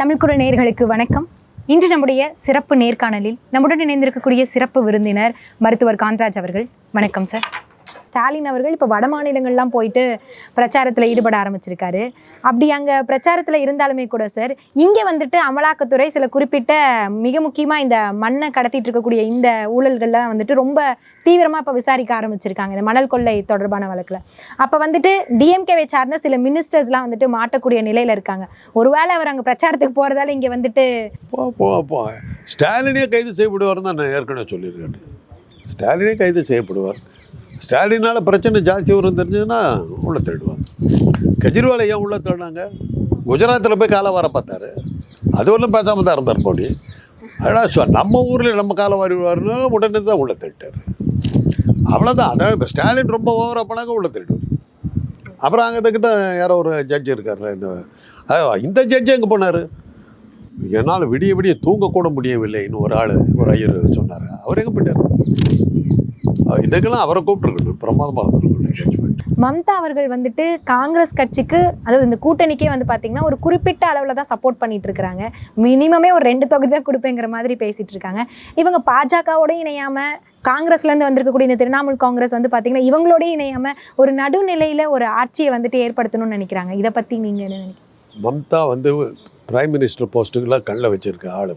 தமிழ்குரல் நேர்களுக்கு வணக்கம். இன்று நம்முடைய சிறப்பு நேர்காணலில் நம்முடன் இணைந்திருக்கக்கூடிய சிறப்பு விருந்தினர் மருத்துவர் காந்தராஜ் அவர்கள். வணக்கம் சார். ஸ்டாலின் அவர்கள் இப்போ வட மாநிலங்கள்லாம் போயிட்டு பிரச்சாரத்தில் ஈடுபட ஆரம்பிச்சிருக்காரு. அப்படி அங்கே பிரச்சாரத்தில் இருந்தாலுமே கூட சார் இங்கே வந்துட்டு அமலாக்கத்துறை சில குறிப்பிட்ட மிக முக்கியமாக இந்த மண்ணை கடத்திட்டு இருக்கக்கூடிய இந்த ஊழல்கள்லாம் வந்துட்டு ரொம்ப தீவிரமாக இப்போ விசாரிக்க ஆரம்பிச்சிருக்காங்க இந்த மணல் கொள்ளை தொடர்பான வழக்கில். அப்போ வந்துட்டு டிஎம்கேவை சார்ந்த சில மினிஸ்டர்ஸ்லாம் வந்துட்டு மாட்டக்கூடிய நிலையில் இருக்காங்க. ஒருவேளை அவர் அங்கே பிரச்சாரத்துக்கு போகிறதால இங்கே வந்துட்டு ஸ்டாலினே கைது செய்யப்படுவார் தான் நான் ஏற்கனவே சொல்லியிருக்கேன். ஸ்டாலினே கைது செய்யப்படுவார். ஸ்டாலினால் பிரச்சனை ஜாஸ்தி வரும் தெரிஞ்சதுன்னா உள்ள தேடுவாங்க. கெஜ்ரிவால் ஏன் உள்ளே தேடினாங்க? குஜராத்தில் போய் காலை வர பார்த்தாரு. அது ஒன்றும் பேசாமல் தான் இருந்தார் மோடி. ஆனால் சொ- நம்ம ஊரில் நம்ம காலை வாரி வருவாருன்னா உடனே தான் உள்ளே தேடிட்டார். அவ்வளோதான் அதான் இப்போ ஸ்டாலின் ரொம்ப ஓவராக போனாங்க உள்ளே தேடுவார். அப்புறம் அங்கே கிட்ட யாரோ ஒரு ஜட்ஜ் இருக்கார் இந்த இந்த ஜட்ஜ் எங்கே போனார்? என்னால் விடிய விடிய தூங்கக்கூட முடியவில்லைன்னு ஒரு ஆள் ஒரு ஐயர் சொன்னார். அவர் எங்கே போயிட்டார்? இதுக்கெல்லாம் அவரை கூப்பிட்டுருக்கணும் பிரமாதமாக ஜட்ஜ்மெண்ட் மம்தா அவர்கள் வந்துட்டு காங்கிரஸ் கட்சிக்கு அதாவது இந்த கூட்டணிக்கே வந்து பார்த்தீங்கன்னா ஒரு குறிப்பிட்ட அளவில் தான் சப்போர்ட் பண்ணிட்டு இருக்காங்க மினிமமே ஒரு ரெண்டு தொகுதி தான் கொடுப்பேங்கிற மாதிரி பேசிட்டு இருக்காங்க இவங்க பாஜகவோடய இணையாமல் காங்கிரஸ்லேருந்து வந்திருக்கக்கூடிய இந்த திரிணாமுல் காங்கிரஸ் வந்து பார்த்தீங்கன்னா இவங்களோடய இணையாமல் ஒரு நடுநிலையில் ஒரு ஆட்சியை வந்துட்டு ஏற்படுத்தணும்னு நினைக்கிறாங்க. இதை பற்றி நீங்கள் என்ன நினைக்கிறீங்க? மம்தா வந்து பிரைம் மினிஸ்டர் போஸ்ட்டுக்கெல்லாம் கண்ணில் வச்சிருக்க ஆள்.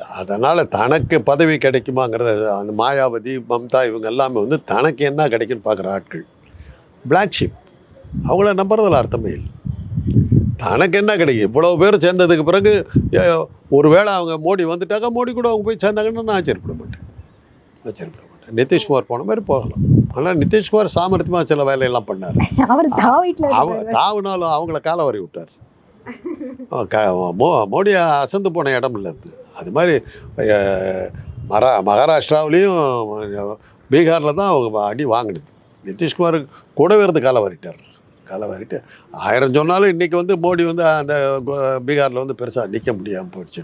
அதனால் தனக்கு பதவி கிடைக்குமாங்கிறத அந்த மாயாவதி மம்தா இவங்க எல்லாமே வந்து தனக்கு என்ன கிடைக்குன்னு பார்க்குற ஆட்கள். பிளாக் ஷிப் அவங்கள நம்புறதுல அர்த்தமே இல்லை. தனக்கு என்ன கிடைக்கும்? இவ்வளோ பேர் சேர்ந்ததுக்கு பிறகு ஏ- ஒருவேளை அவங்க மோடி வந்துட்டாக்க மோடி கூட அவங்க போய் சேர்ந்தாங்கன்னு நான் ஆச்சரியப்பட மாட்டேன். ஆச்சரியப்பட மாட்டேன். நிதிஷ்குமார் போன மாதிரி போகலாம். ஆனால் நிதிஷ்குமார் சாமர்த்தியமாக சில வேலையெல்லாம் பண்ணார். அவர் தாவுனாலும் அவங்கள காலை வரி விட்டார். மோ மோடி அசந்து போன இடம் இல்லை அது. அது மாதிரி மரா மகாராஷ்டிராவிலையும் பீகாரில் தான் அவங்க அடி வாங்கினது. நிதிஷ்குமார் கூடவே இருந்து காலை வரிட்டார். காலை வரிட்டு ஆயிரம் சொன்னாலும் இன்றைக்கி வந்து மோடி வந்து அந்த பீகாரில் வந்து பெருசாக நிற்க முடியாமல் போயிடுச்சு.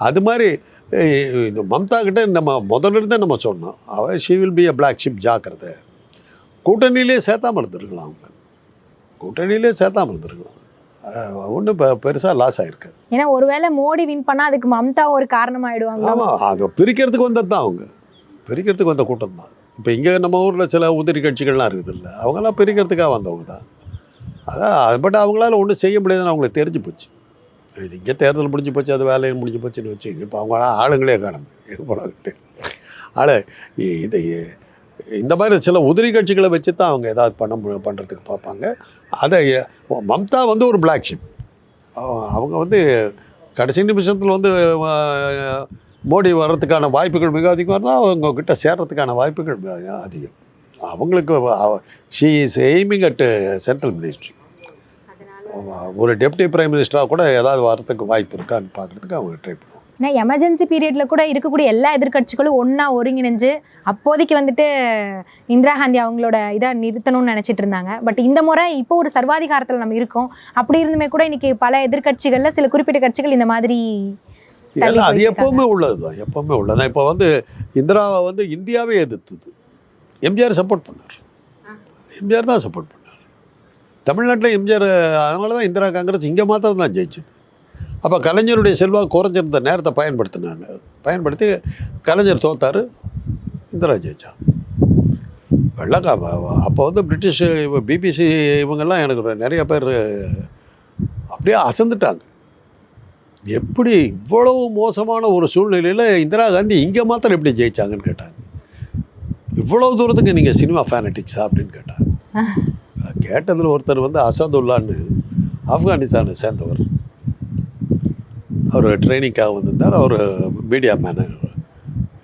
அது மாதிரி இந்த மம்தா கிட்ட நம்ம முதல்ல இருந்தே நம்ம சொன்னோம் அவ she will be a black sheep ஜாக்கிரதை. கூட்டணியிலே சேர்த்தாமல் இருந்திருக்கலாம் அவங்க. கூட்டணியிலே சேர்த்தாம இருந்திருக்கலாம். ஒன்றும் இப்போ பெருசாக லாஸ் ஆகிருக்கு ஏன்னா ஒருவேளை மோடி வின் பண்ணா அதுக்கு மம்தா ஒரு காரணமாயிடுவாங்க ஆமாம் அது பிரிக்கிறதுக்கு வந்தது தான் அவங்க. பிரிக்கிறதுக்கு வந்த கூட்டம் தான். இப்போ இங்கே நம்ம ஊரில் சில உதிரி கட்சிகள்லாம் இருக்குது இல்லை அவங்கெல்லாம் பிரிக்கிறதுக்காக வந்தவங்க தான். அதான் பட் அவங்களால ஒன்றும் செய்ய முடியாதுன்னு அவங்களுக்கு தெரிஞ்சு போச்சு. இது இங்கே தேர்தல் முடிஞ்சு போச்சு அது வேலையும் முடிஞ்சு போச்சுன்னு வச்சு இப்போ அவங்க ஆளுங்களே காணும் போனாங்கட்டு ஆளு இது இந்த மாதிரி சில உதிரி கட்சிகளை வச்சு தான் அவங்க ஏதாவது பண்ண பண்ணுறதுக்கு பார்ப்பாங்க. அதை மம்தா வந்து ஒரு பிளாக் ஷிப் அவங்க வந்து கடைசி நிமிஷத்தில் வந்து மோடி வர்றதுக்கான வாய்ப்புகள் மிக அதிகமாக இருந்தால் அவங்க கிட்ட சேர்றதுக்கான வாய்ப்புகள் அதிகம். அவங்களுக்கு she is aiming at central ministry ஒரு டெப்டி பிரைம் மினிஸ்டராக கூட ஏதாவது வரதுக்கு வாய்ப்பு இருக்கான்னு பார்க்குறதுக்கு அவங்க ட்ரை பண்ணுவாங்க ஏன்னா எமர்ஜென்சி பீரியட்ல கூட இருக்கக்கூடிய எல்லா எதிர்க்கட்சிகளும் ஒண்ணா ஒருங்கிணைஞ்சு அப்போதைக்கு வந்துட்டு இந்திரா காந்தி அவங்களோட இதை நிறுத்தணும்னு நினைச்சிட்டு இருந்தாங்க. பட் இந்த முறை இப்போ ஒரு சர்வாதிகாரத்தில் நம்ம இருக்கோம். அப்படி இருந்துமே கூட இன்னைக்கு பல எதிர்க்கட்சிகள்ல சில குறிப்பிட்ட கட்சிகள் இந்த மாதிரி அது எப்போவுமே உள்ளது தான் எப்போவுமே உள்ளது. இப்போ வந்து இந்திராவை வந்து இந்தியாவே எதிர்த்தது. எம்ஜிஆர் சப்போர்ட் பண்ணார். எம்ஜிஆர் தான் சப்போர்ட் பண்ணார். தமிழ்நாட்டில் எம்ஜிஆர் அதனால தான் இந்திரா காங்கிரஸ் இங்கே மாத்திரம் தான் ஜெயிச்சது. அப்போ கலைஞருடைய செல்வாக்கு குறைஞ்சிருந்த நேரத்தை பயன்படுத்தினாங்க. பயன்படுத்தி கலைஞர் தோத்தார் இந்திரா ஜெயிச்சா வெள்ளக்கா அப்போ வந்து பிரிட்டிஷ் பிபிசி இவங்கெல்லாம் எனக்கு நிறைய பேர் அப்படியே அசந்துட்டாங்க. எப்படி இவ்வளவு மோசமான ஒரு சூழ்நிலையில் இந்திரா காந்தி இங்கே மாத்திரம் எப்படி ஜெயிச்சாங்கன்னு கேட்டாங்க. இவ்வளவு தூரத்துக்கு நீங்கள் சினிமா ஃபேனட்டிக்ஸா அப்படின்னு கேட்டாங்க. கேட்டதில் ஒருத்தர் வந்து அசதுல்லான்னு ஆப்கானிஸ்தானை சேர்ந்தவர். அவர் ட்ரைனிங்காக வந்திருந்தார். அவர் மீடியா மேனு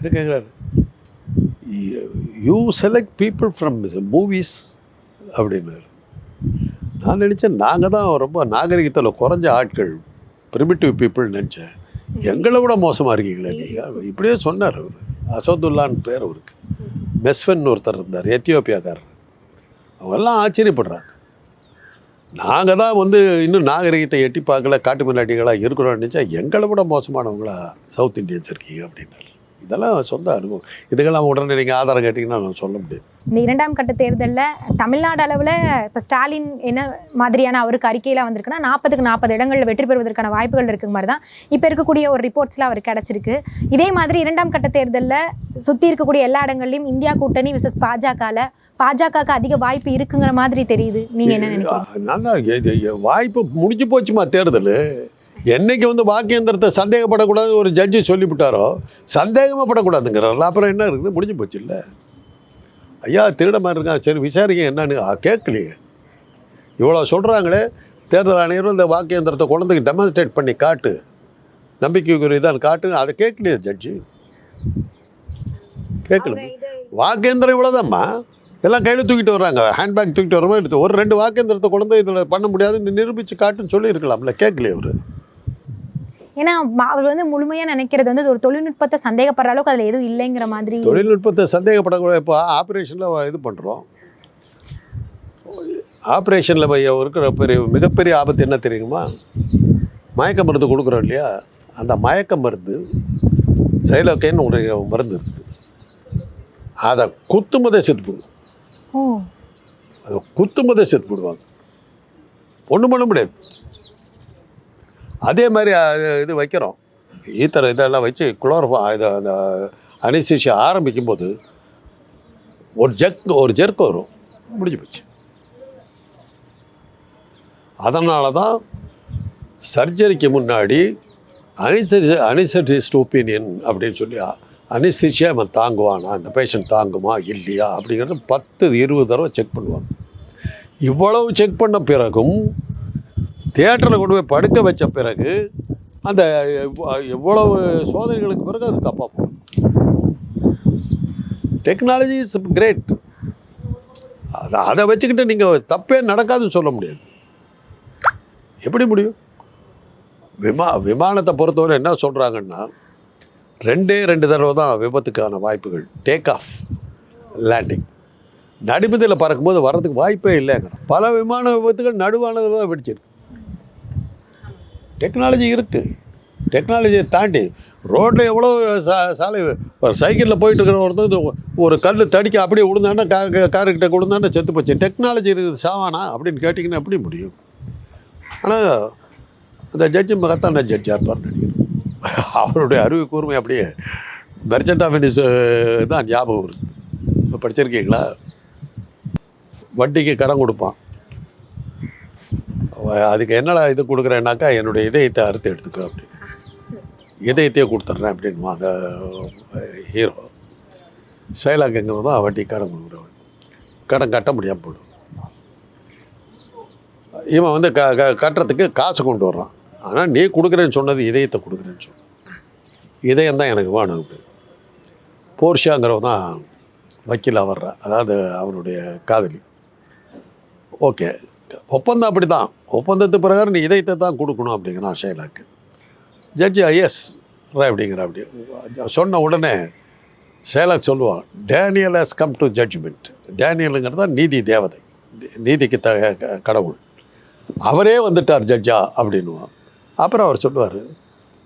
கேட்குறாரு you select people from movies அப்படின்னாரு. நான் நினச்சேன் நாங்கள் தான் ரொம்ப நாகரிகத்தில் குறைஞ்ச ஆட்கள் ப்ரிமிட்டிவ் பீப்புள் நினச்சேன். எங்களை விட மோசமாக இருக்கீங்களே நீங்கள் இப்படியே சொன்னார் அவர். அசதுல்லான்னு பேர் அவருக்கு. மெஸ்வென் ஒருத்தர் இருந்தார் எத்தியோப்பியாக்காரர். அவங்கெல்லாம் ஆச்சரியப்படுறாங்க. நாங்கள் தான் வந்து இன்னும் நாகரிகத்தை எட்டி பார்க்கல காட்டு மிராட்டிகளாக இருக்கிறோம்னு நினச்சா எங்களை விட மோசமானவங்களா சவுத் இந்தியன்ஸ் இருக்கீங்க அப்படின்னாரு. இதெல்லாம் சொந்த அனுபவம். இதுக்கெல்லாம் உடனே நீங்கள் ஆதாரம் கேட்டிங்கன்னா நான் சொல்ல முடியாது. இந்த இரண்டாம் கட்ட தேர்தலில் தமிழ்நாடு அளவில் இப்போ ஸ்டாலின் என்ன மாதிரியான அவருக்கு அறிக்கையெல்லாம் வந்திருக்குன்னா நாற்பதுக்கு நாற்பது இடங்களில் வெற்றி பெறுவதற்கான வாய்ப்புகள் இருக்கு மாதிரி தான் இப்போ இருக்கக்கூடிய ஒரு ரிப்போர்ட்ஸ்லாம் அவருக்கு கிடச்சிருக்கு. இதே மாதிரி இரண்டாம் கட்ட தேர்தலில் சுற்றி இருக்கக்கூடிய எல்லா இடங்கள்லையும் இந்தியா கூட்டணி விசஸ் பாஜகவில் பாஜகவுக்கு அதிக வாய்ப்பு இருக்குங்கிற மாதிரி தெரியுது. நீங்கள் என்ன நினைக்கிறீங்க? வாய்ப்பு முடிஞ்சு போச்சுமா தேர்தல்? என்னைக்கு வந்து வாக்கியந்திரத்தை சந்தேகப்படக்கூடாது ஒரு ஜட்ஜி சொல்லிவிட்டாரோ சந்தேகமாக படக்கூடாதுங்கிறார் அப்புறம் என்ன இருக்குது? முடிஞ்சு போச்சு இல்லை? ஐயா திருட மாதிரி இருக்கான். சரி விசாரிங்க என்னன்னு. கேட்கலையே. இவ்வளோ சொல்கிறாங்களே தேர்தல் ஆணையரும் இந்த வாக்கியந்திரத்தை குழந்தைக்கு டெமான்ஸ்ட்ரேட் பண்ணி காட்டு. நம்பிக்கைக்குரியதான் காட்டு அதை கேட்கலையே ஜட்ஜி கேட்கல. வாக்கேந்திரம் இவ்வளோதாம்மா எல்லாம் கையில் தூக்கிட்டு வர்றாங்க. ஹேண்ட்பேக் தூக்கிட்டு வர மாதிரி எடுத்து ஒரு ரெண்டு வாக்கேந்திரத்தை கொண்டு இதில் பண்ண முடியாதுன்னு நிரூபித்து காட்டுன்னு சொல்லியிருக்கலாம்ல. கேட்கலையே அவர். ஏன்னா அவர் வந்து முழுமையாக நினைக்கிறது வந்து ஒரு தொழில்நுட்பத்தை சந்தேகப்படுற அளவுக்கு அதில் எதுவும் இல்லைங்கிற மாதிரி. தொழில்நுட்பத்தை சந்தேகப்படக்கூடாது. இப்போ ஆப்ரேஷனில் இது பண்ணுறோம் ஆப்ரேஷனில் இருக்கிற பெரிய மிகப்பெரிய ஆபத்து என்ன தெரியுமா? மயக்க மருந்து கொடுக்குறோம் இல்லையா? அந்த மயக்க மருந்து சைலோக்கேன்னு ஒரு மருந்து இருக்குது அதை குத்துமதே செத்து போடும் ஓ. அதை குத்துமதே செத்து போடுவாங்க. ஒன்றும் பண்ண முடியாது. அதே மாதிரி இது வைக்கிறோம். ஈத்தர் இதெல்லாம் வச்சு குளோரோ இதை அந்த அனிசேஷியா ஆரம்பிக்கும் போது ஒரு ஜெக் ஒரு ஜெர்க் வரும். முடிஞ்சு போச்சு. அதனால தான் சர்ஜரிக்கு முன்னாடி அனிசரி அனிசரிஸ்ட் ஒப்பீனியன் அப்படின்னு சொல்லி அனிஸ்திஷியா அவன் தாங்குவானா? இந்த பேஷண்ட் தாங்குமா? இல்லையா? அப்படிங்கிறது பத்து இருபது தடவை செக் பண்ணுவாங்க. இவ்வளவு செக் பண்ண பிறகும் தியேட்டரில் கொண்டு போய் படுக்க வச்ச பிறகு அந்த எவ்வளவு சோதனைகளுக்கு பிறகு அது தப்பாக போகும் டெக்னாலஜி இஸ் கிரேட் அதை அதை வச்சுக்கிட்டு நீங்கள் தப்பே நடக்காதுன்னு சொல்ல முடியாது. எப்படி முடியும்? விமா விமானத்தை பொறுத்தவரை என்ன சொல்கிறாங்கன்னா ரெண்டே ரெண்டு தடவை தான் விபத்துக்கான வாய்ப்புகள். டேக் ஆஃப் லேண்டிங் நடுமதியில் பறக்கும்போது வர்றதுக்கு வாய்ப்பே இல்லைங்கிற. பல விமான விபத்துகள் நடுவானது தான் வெடிச்சிருக்கு. டெக்னாலஜி இருக்குது டெக்னாலஜியை தாண்டி ரோட்டில் எவ்வளோ சா சாலை ஒரு சைக்கிளில் போயிட்டு இருக்கிற ஒருத்தர் ஒரு கல் தடிக்க அப்படியே விழுந்தாண்டா கார் காருக்கிட்ட விழுந்தான்னா செத்து போச்சு. டெக்னாலஜி இருக்குது சாவானா அப்படின்னு கேட்டிங்கன்னா எப்படி முடியும்? ஆனால் அந்த ஜட்ஜி மகத்தான ஜட்ஜாக இருப்பார் நினைக்கிறேன். அவருடைய அறிவு கூர்மை அப்படியே மெர்ச்சன்ட் ஆஃப் இண்டிஸ் தான் ஞாபகம் வருது. படிச்சிருக்கீங்களா? வட்டிக்கு கடன் கொடுப்பான். அதுக்கு என்னடா இது கொடுக்குறேன்னாக்கா என்னுடைய இதயத்தை அறுத்து எடுத்துக்கோ அப்படி. இதயத்தையே கொடுத்துட்றேன் அப்படின்மா அந்த ஹீரோ ஷைலாக்குங்கிறது தான் வட்டி கடன் கொடுக்குறவன். கடன் கட்ட முடியாமல் போடும் இவன் வந்து க க கட்டுறதுக்கு காசு கொண்டு வர்றான். ஆனால் நீ கொடுக்குறேன்னு சொன்னது இதயத்தை கொடுக்குறேன்னு சொன்ன இதயம் தான் எனக்கு வேணும் அப்படி. போர்ஷாங்கிறவன் தான் வக்கீலாக வர்றா அதாவது அவனுடைய காதலி. ஓகே. ஒப்பந்தம் அப்படி தான் ஒப்பந்தத்து பிரகாரம் நீ இதயத்தை தான் கொடுக்கணும் அப்படிங்கிறான் ஷைலாக்கு ஜட்ஜி எஸ் அப்படிங்கிற அப்படி. சொன்ன உடனே ஷைலாக் சொல்லுவான் Daniel has come to judgment டேனியலுங்கிறது தான் நீதி தேவதை. நீதிக்கு த க- கடவுள். அவரே வந்துட்டார் ஜட்ஜா அப்படின்னுவான் அப்புறம் அவர் சொல்லுவார்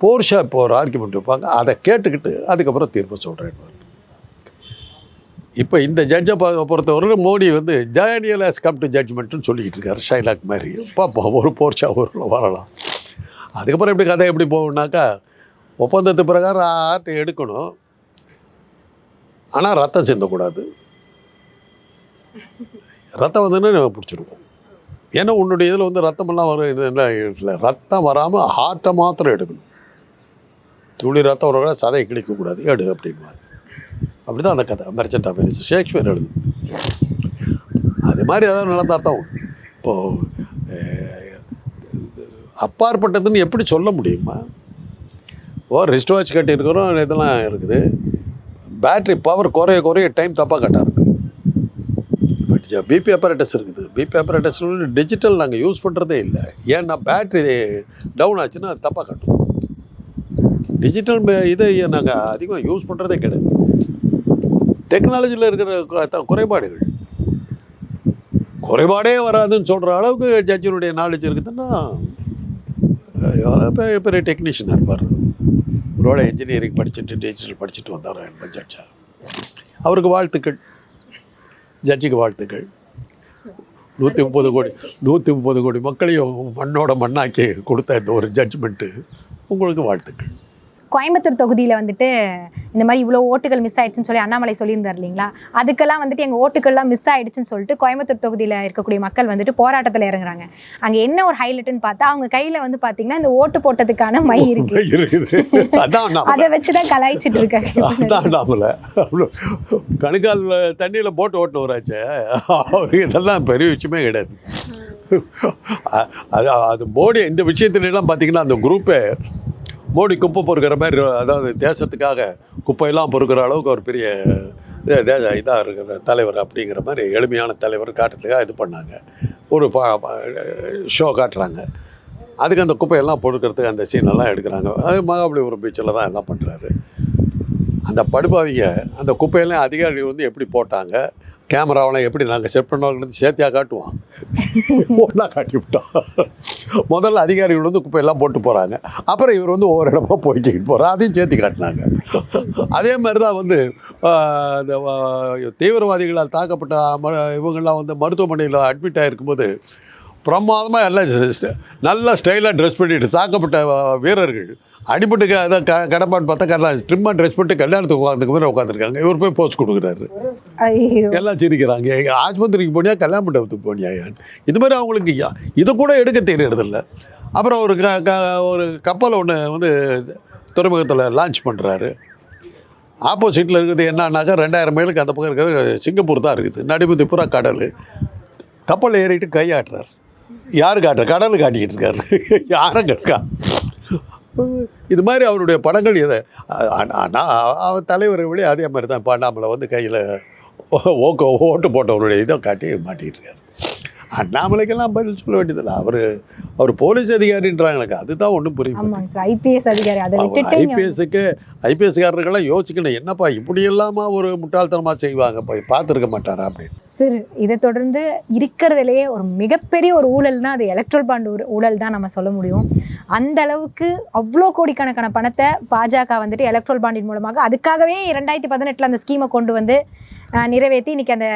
போர்ஷா இப்போ ஒரு ஆர்குமெண்ட் வைப்பாங்க. அதை கேட்டுக்கிட்டு அதுக்கப்புறம் தீர்ப்பு சொல்கிறேன் இப்போ இந்த ஜட்ஜை பொறுத்தவரை மோடி வந்து டேனியல் ஹேஸ் கம் டு ஜட்ஜ்மெண்ட்னு சொல்லிக்கிட்டு இருக்காரு ஷைலாக் மாதிரி பார்ப்போம் ஒரு போர்ஷா ஒரு வரலாம். அதுக்கப்புறம் எப்படி கதை எப்படி போகும்னாக்கா ஒப்பந்தத்து பிரகாரம் ஆர்ட் எடுக்கணும். ஆனால் ரத்தம் சிந்தக்கூடாது. ரத்தம் வந்துன்னு பிடிச்சிருக்கோம் ஏன்னா உன்னுடைய இதில் வந்து ரத்தமெல்லாம் வரும் இது இல்லை ரத்தம் வராமல் ஹார்ட்டை மாத்திரம் எடுக்கணும். துளி ரத்தம் வர சதையை கிழிக்கக்கூடாது எடு அப்படின்வாங்க அப்படி தான் அந்த கதை. மெர்ச்சன்ட் ஆஃப் வெனிஸ் ஷேக்ஸ்பியர் எழுது. அது மாதிரி ஏதாவது நடந்தால் தான். இப்போது அப்பாற்பட்டதுன்னு எப்படி சொல்ல முடியுமா? ஓ ரிஸ்ட் வாட்ச் கட்டியிருக்கிறோம் இதெல்லாம் இருக்குது. பேட்ரி பவர் குறைய குறைய டைம் தப்பாக கட்டா இருக்கு பிபி அப்பரேட்டஸ் இருக்குது. பிபி apparatus டிஜிட்டல் நாங்கள் யூஸ் பண்ணுறதே இல்லை. ஏன்னா பேட்ரி டவுன் ஆச்சுன்னா அது தப்பாக கட்டும் டிஜிட்டல் இதை நாங்கள் அதிகமாக யூஸ் பண்ணுறதே கிடையாது. டெக்னாலஜியில் இருக்கிற குறைபாடுகள். குறைபாடே வராதுன்னு சொல்கிற அளவுக்கு ஜட்ஜினுடைய நாலேஜ் இருக்குதுன்னா பெரிய பெரிய டெக்னீஷியனாக இருப்பார். ஒருவேளை இன்ஜினியரிங் படிச்சுட்டு டிஜிட்டல் படிச்சுட்டு வந்தார் என் ஜட்ஜா அவருக்கு வாழ்த்துக்கள். ஜட்ஜிக்கு வாழ்த்துக்கள். நூற்றி முப்பது கோடி நூற்றி முப்பது கோடி மக்களையும் மண்ணோட மண்ணாக்கி கொடுத்த இந்த ஒரு ஜட்ஜ்மெண்ட்டு உங்களுக்கு வாழ்த்துக்கள். கோயம்புத்தூர் தொகுதியில் வந்துட்டு இந்த மாதிரி இவ்வளோ ஓட்டுகள் மிஸ் ஆயிடுச்சுன்னு சொல்லி அண்ணாமலை சொல்லியிருந்தார் இல்லைங்களா? அதுக்கெல்லாம் வந்துட்டு எங்கள் ஓட்டுகள்லாம் மிஸ் ஆயிடுச்சுன்னு சொல்லிட்டு கோயம்புத்தூர் தொகுதியில் இருக்கக்கூடிய மக்கள் வந்துட்டு போராட்டத்தில் இறங்குறாங்க. அங்கே என்ன ஒரு ஹைலைட்னு பார்த்தா அவங்க கையில் வந்து பார்த்தீங்கன்னா இந்த ஓட்டு போட்டதுக்கான மை இருக்கு. அதை வச்சு தான் கலாய்ச்சிட்டு இருக்காங்க. கணுக்கால் தண்ணியில் போட்டு ஓட்டினவராச்சே. அவருக்கு இதெல்லாம் பெரிய விஷயமே கிடையாது. அது அது மோடி இந்த விஷயத்துலலாம் பார்த்தீங்கன்னா அந்த குரூப்பே மோடி குப்பை பொறுக்கிற மாதிரி அதாவது தேசத்துக்காக குப்பையெல்லாம் பொறுக்கிற அளவுக்கு ஒரு பெரிய தேச இதாக இருக்கிற தலைவர் அப்படிங்கிற மாதிரி எளிமையான தலைவர் காட்டுறதுக்காக இது பண்ணாங்க. ஒரு ஷோ காட்டுறாங்க. அதுக்கு அந்த குப்பையெல்லாம் பொறுக்கிறதுக்கு அந்த சீனெல்லாம் எடுக்கிறாங்க. அது மகாபலிபுரம் பீச்சில் தான் எல்லாம் பண்ணுறாரு அந்த படுபாவிங்க அந்த குப்பையெல்லாம் அதிகாரிகள் வந்து எப்படி போட்டாங்க? கேமராவெல்லாம் எப்படி நாங்கள் செட் பண்ணவங்களுக்கு சேர்த்தியாக காட்டுவோம் ஒன்றா காட்டி விட்டோம் முதல்ல அதிகாரிகள் வந்து குப்பையெல்லாம் போட்டு போகிறாங்க அப்புறம் இவர் வந்து ஒவ்வொரு இடமா போய்க்கிட்டு போகிறார் அதையும் சேர்த்து காட்டினாங்க. அதே மாதிரி தான் வந்து இந்த தீவிரவாதிகளால் தாக்கப்பட்ட ம- இவங்கெல்லாம் வந்து மருத்துவமனையில் அட்மிட் ஆகிருக்கும்போது பிரமாதமாக எல்லாம் நல்லா ஸ்டைலாக ட்ரெஸ் பண்ணிட்டு தாக்கப்பட்ட வீரர்கள் அடிபட்டு அதான் க கடப்பான்னு பார்த்தா கல்யாணம் ட்ரிம்மாக ட்ரெஸ் பண்ணிட்டு கல்யாணத்துக்கு உட்காந்துக்கு மாதிரி உட்காந்துருக்காங்க இவர் போய் போஸ்ட் கொடுக்குறாரு. எல்லாம் சிரிக்கிறாங்க. ஆஸ்பத்திரிக்கு போனியா கல்யாண மண்டபத்துக்கு போனியா இது மாதிரி அவங்களுக்கு இது கூட எடுக்க தெரியறதில்ல. அப்புறம் ஒரு க க ஒரு கப்பல் ஒன்று வந்து துறைமுகத்தில் லான்ச் பண்ணுறாரு ஆப்போசிட்டில் இருக்குது என்னன்னாக்கா ரெண்டாயிரம் மைலுக்கு அந்த பக்கம் இருக்கிற சிங்கப்பூர் தான் இருக்குது. நடுமதி பூரா கடல். கப்பல் ஏறிட்டு கையாட்டுறாரு. யார் காட்டுற? கடல் காட்டிக்கிட்டு இருக்காரு. யாரங்க இருக்கா இது மாதிரி அவருடைய படங்கள் எதை? ஆனால் அவர் தலைவரை விட அதே மாதிரி தான் இப்போ அண்ணாமலை வந்து கையில் ஓக்க ஓட்டு போட்டவருடைய இதை காட்டி மாட்டிக்கிட்டு இருக்காரு. அண்ணாமலைக்கெல்லாம் பதில் சொல்ல வேண்டியதில்லை. அவர் அவர் போலீஸ் அதிகாரின்றாங்க எனக்கு அதுதான் ஒன்றும் புரியும் ஐபிஎஸ் அதிகாரி ஐபிஎஸ்க்கு ஐபிஎஸ்காரர்கள்லாம் யோசிக்கணும் என்னப்பா இப்படி இல்லாம ஒரு முட்டாள்தனமாக செய்வாங்க போய் பார்த்துருக்க மாட்டாரா அப்படின்னு. சரி இதை தொடர்ந்து இருக்கிறதுலையே ஒரு மிகப்பெரிய ஒரு ஊழல்னா அது எலக்ட்ரல் பாண்ட் ஊழல் தான் நம்ம சொல்ல முடியும். அந்த அளவுக்கு அவ்வளோ கோடிக்கணக்கான பணத்தை பாஜக வந்துட்டு எலக்ட்ரல் பாண்டின் மூலமாக அதுக்காகவே ரெண்டாயிரத்தி பதினெட்டில் அந்த ஸ்கீமை கொண்டு வந்து நிறைவேற்றி இன்றைக்கி அந்த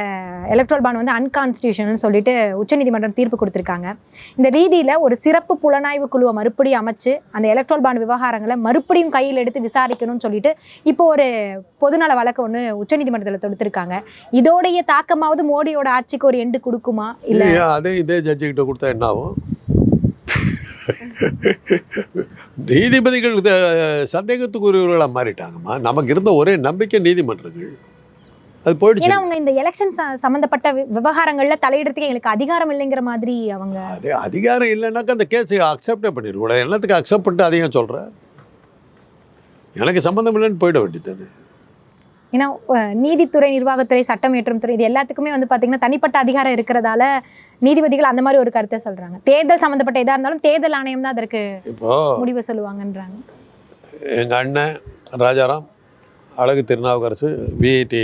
எலக்ட்ரல் பாண்ட் வந்து அன்கான்ஸ்டியூஷன் சொல்லிட்டு உச்சநீதிமன்றம் தீர்ப்பு கொடுத்துருக்காங்க. இந்த ரீதியில் ஒரு சிறப்பு புலனாய்வு குழுவை மறுபடியும் அமைச்சு அந்த எலக்ட்ரல் பாண்ட் விவகாரங்களை மறுபடியும் கையில் எடுத்து விசாரிக்கணும்னு சொல்லிட்டு இப்போ ஒரு பொதுநல வழக்கு ஒன்று உச்சநீதிமன்றத்தில் தொடுத்திருக்காங்க. இதோடைய தாக்கமாவது மோடியோட ஆட்சிக்கு ஒரு எண்டு கொடுக்குமா? இல்லை அதே இதே ஜட்ஜுக்கிட்ட கொடுத்தா என்ன ஆகும்? நீதிபதிகள் சந்தேகத்துக்குரியவர்களாக மாறிட்டாங்கம்மா. நமக்கு இருந்த ஒரே நம்பிக்கை நீதிமன்றங்கள். அது போயிடுச்சு. ஏன்னா அவங்க இந்த எலெக்ஷன் சம்பந்தப்பட்ட வி- விவகாரங்கள்ல தலையிடறதுக்கு எங்களுக்கு அதிகாரம் இல்லைங்கிற மாதிரி அவங்க அதே அதிகாரம் இல்லைன்னாக்கா அந்த கேஸை அக்செப்டே பண்ணிடுவோம் என்னத்துக்கு அக்செப்ட் பண்ணிட்டு அதையும் சொல்கிறேன் எனக்கு சம்மந்தம் இல்லைன்னு போயிட வேண்டியது ஏன்னா அஹ், நீதித்துறை நிர்வாகத்துறை சட்டம் இயற்றும் துறை இது எல்லாத்துக்குமே வந்து பாத்தீங்கன்னா தனிப்பட்ட அதிகாரம் இருக்கிறதால நீதிபதிகள் அந்த மாதிரி ஒரு கருத்தை சொல்றாங்க. தேர்தல் சம்பந்தப்பட்ட எதா இருந்தாலும் தேர்தல் ஆணையம் தான் அதற்கு முடிவு சொல்லுவாங்கன்றாங்க. எங்கள் அண்ணன் ராஜாராம் அழகு திருநாவுக்கரசு விஐடி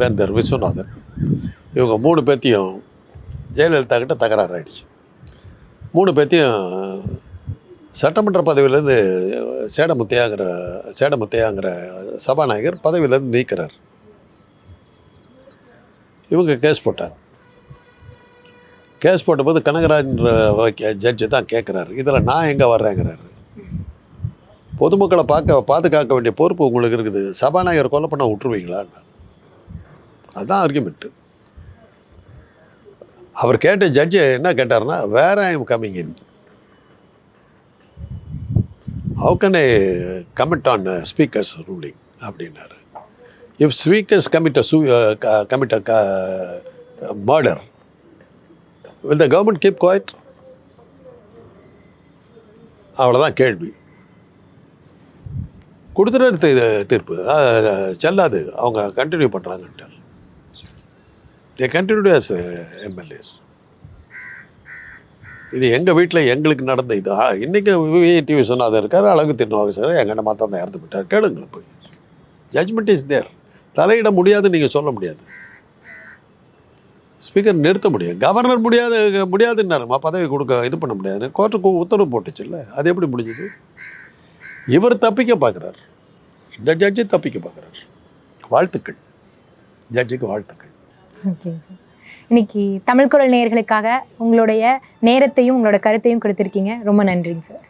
வேந்தர் விஸ்வநாதன். இவங்க மூணு பேர்த்தையும் ஜெயலலிதா கிட்ட தகராறு ஆகிடுச்சு மூணு பேர்த்தையும் சட்டமன்ற பதவியிலேருந்து சேடமுத்தையாங்கிற சேடமுத்தையாங்கிற சபாநாயகர் பதவியிலேருந்து நீக்கிறார். இவங்க கேஸ் போட்டார். கேஸ் போட்டபோது கனகராஜன்ற ஜட்ஜு தான் கேட்குறாரு இதில் நான் எங்கே வர்றேங்கிறாரு. பொதுமக்களை பார்க்க பாதுகாக்க வேண்டிய பொறுப்பு உங்களுக்கு இருக்குது. சபாநாயகர் கொலை பண்ண விட்டுருவீங்களான்னு அதுதான் ஆர்குமெண்ட்டு அவர் கேட்ட ஜட்ஜு என்ன கேட்டார்னா வேற am coming in how can I commit on speaker's ruling அப்படின்னாரு. இஃப் ஸ்பீக்கர்ஸ் கமிட் சூ commit a murder will the government keep quiet அவ்வளோதான் கேள்வி. கொடுத்துட்டு தீ- தீர்ப்பு. செல்லாது. அவங்க கண்டினியூ பண்ணுறாங்கன்ட்டார் they continue as uh, MLAs இது எங்கள் வீட்டில் எங்களுக்கு நடந்த இது. இன்றைக்கி டிவி விஐடி இருக்கார் அழகு திருநாவுக்கு சார். எங்கள் அண்ணன் தான் இறந்து விட்டார் கேளுங்களேன் போய். ஜட்ஜ்மெண்ட் இஸ் தேர் தலையிட முடியாதுன்னு நீங்கள் சொல்ல முடியாது. ஸ்பீக்கர் நிறுத்த முடியும் கவர்னர் முடியாது முடியாதுன்னாருமா பதவி கொடுக்க இது பண்ண முடியாது கோர்ட்டுக்கு உத்தரவு போட்டுச்சுல்ல. அது எப்படி முடிஞ்சது? இவர் தப்பிக்க பார்க்குறார். இந்த ஜட்ஜி தப்பிக்க பார்க்குறார். வாழ்த்துக்கள். ஜட்ஜுக்கு வாழ்த்துக்கள். சார் இன்னைக்கு தமிழ் குரல் நேயர்களுக்காக உங்களுடைய நேரத்தையும் உங்களோட கருத்தையும் கொடுத்துருக்கீங்க. ரொம்ப நன்றிங்க சார்